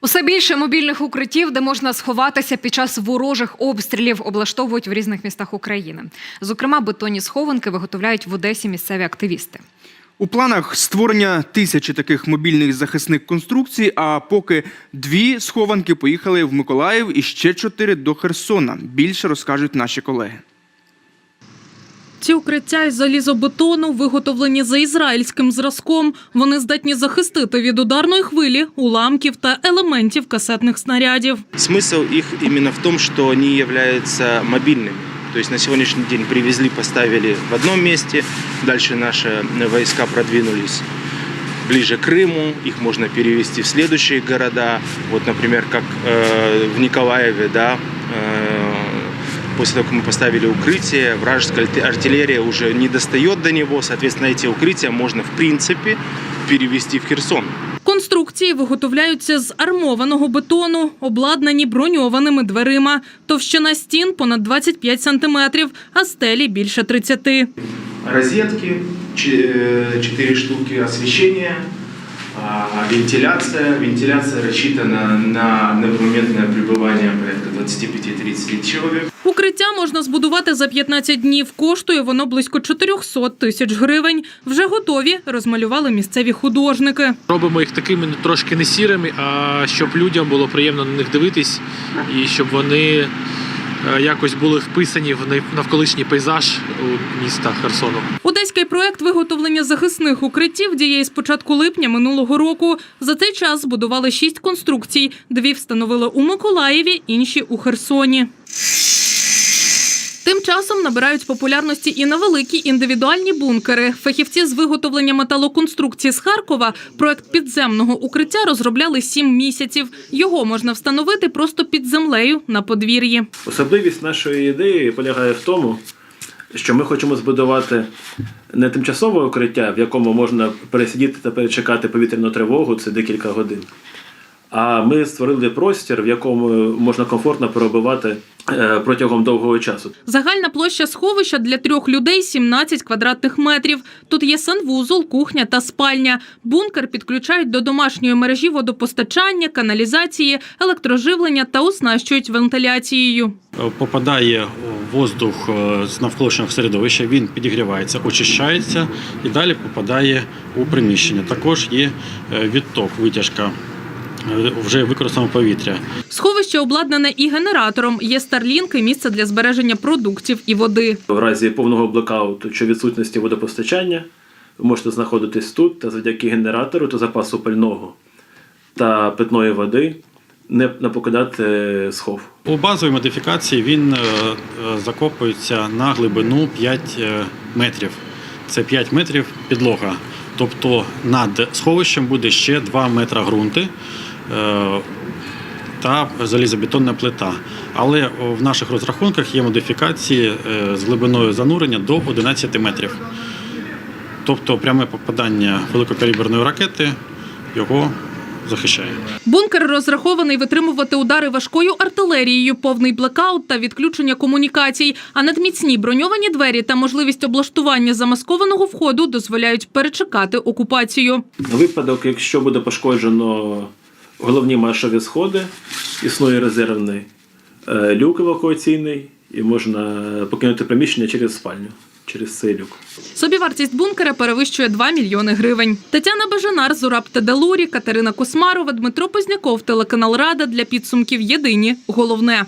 Усе більше мобільних укриттів, де можна сховатися під час ворожих обстрілів, облаштовують в різних містах України. Зокрема, бетонні схованки виготовляють в Одесі місцеві активісти. У планах створення тисячі таких мобільних захисних конструкцій, а поки дві схованки поїхали в Миколаїв і ще чотири до Херсона. Більше розкажуть наші колеги. Ці укриття із залізобетону виготовлені за ізраїльським зразком. Вони здатні захистити від ударної хвилі, уламків та елементів касетних снарядів. Смысл их именно в том, что они являются мобильными. То есть на сегодняшний день привезли, поставили в одном месте, дальше наши войска продвинулись ближе к Крыму, их можно перевести в следующие города. Вот, например, как э, в Николаеве, да, э, после того, как мы поставили укрытие, вражеская арти- артиллерия уже не достает до него, соответственно, эти укрытия можно, в принципе, перевести в Херсон. Конструкції виготовляються з армованого бетону, обладнані броньованими дверима. Товщина стін понад 25 сантиметрів, а стелі більше 30. розетки, 4 штуки освещения, а, вентиляция. Вентиляция рассчитана на одномоментное пребывание порядка 25-30 человек. Укриття можна збудувати за 15 днів. Коштує воно близько 400 тисяч гривень. Вже готові, розмалювали місцеві художники. Робимо їх такими трошки не сірими, а щоб людям було приємно на них дивитись, і щоб вони е, якось були вписані в навколишній пейзаж у міста Херсону. Одеський проект виготовлення захисних укриттів діє з початку липня минулого року. За цей час збудували шість конструкцій. Дві встановили у Миколаєві, інші у Херсоні. Тим часом набирають популярності і невеликі індивідуальні бункери. Фахівці з виготовлення металоконструкцій з Харкова проект підземного укриття розробляли сім місяців. Його можна встановити просто під землею на подвір'ї. Особливість нашої ідеї полягає в тому, що ми хочемо збудувати не тимчасове укриття, в якому можна пересидіти та перечекати повітряну тривогу, це декілька годин. А ми створили простір, в якому можна комфортно перебувати е, протягом довгого часу. Загальна площа сховища для трьох людей 17 квадратних метрів. Тут є санвузол, кухня та спальня. Бункер підключають до домашньої мережі водопостачання, каналізації, електроживлення та оснащують вентиляцією. попадає воздух е, з навколишнього середовища, він підігрівається, очищається і далі попадає у приміщення. Також є е, відток, витяжка е, вже використаного повітря. Сховище обладнане і генератором. Є старлінки, місце для збереження продуктів і води. В разі повного блекауту чи відсутності водопостачання ви можете знаходитись тут та завдяки генератору та запасу пального та питної води не, не покидати схов. У базовій модифікації він е, е, закопується на глибину 5 е, метрів. Це 5 метрів підлога. Тобто над сховищем буде ще 2 метри ґрунти е, та залізобетонна плита. Але в наших розрахунках є модифікації е, з глибиною занурення до 11 метрів. Тобто пряме попадання великокаліберної ракети його захищає. Бункер розрахований витримувати удари важкою артилерією, повний блекаут та відключення комунікацій. А надміцні броньовані двері та можливість облаштування замаскованого входу дозволяють перечекати окупацію. На випадок, якщо буде пошкоджено головні маршові сходи, існує резервний е, люк евакуаційний, і можна покинути приміщення через спальню, через цей люк. Собівартість бункера перевищує 2 мільйони гривень. Тетяна Бажанар, Зураб Теделурі, Катерина Космарова, Дмитро Позняков, телеканал Рада для підсумків Єдині. Головне.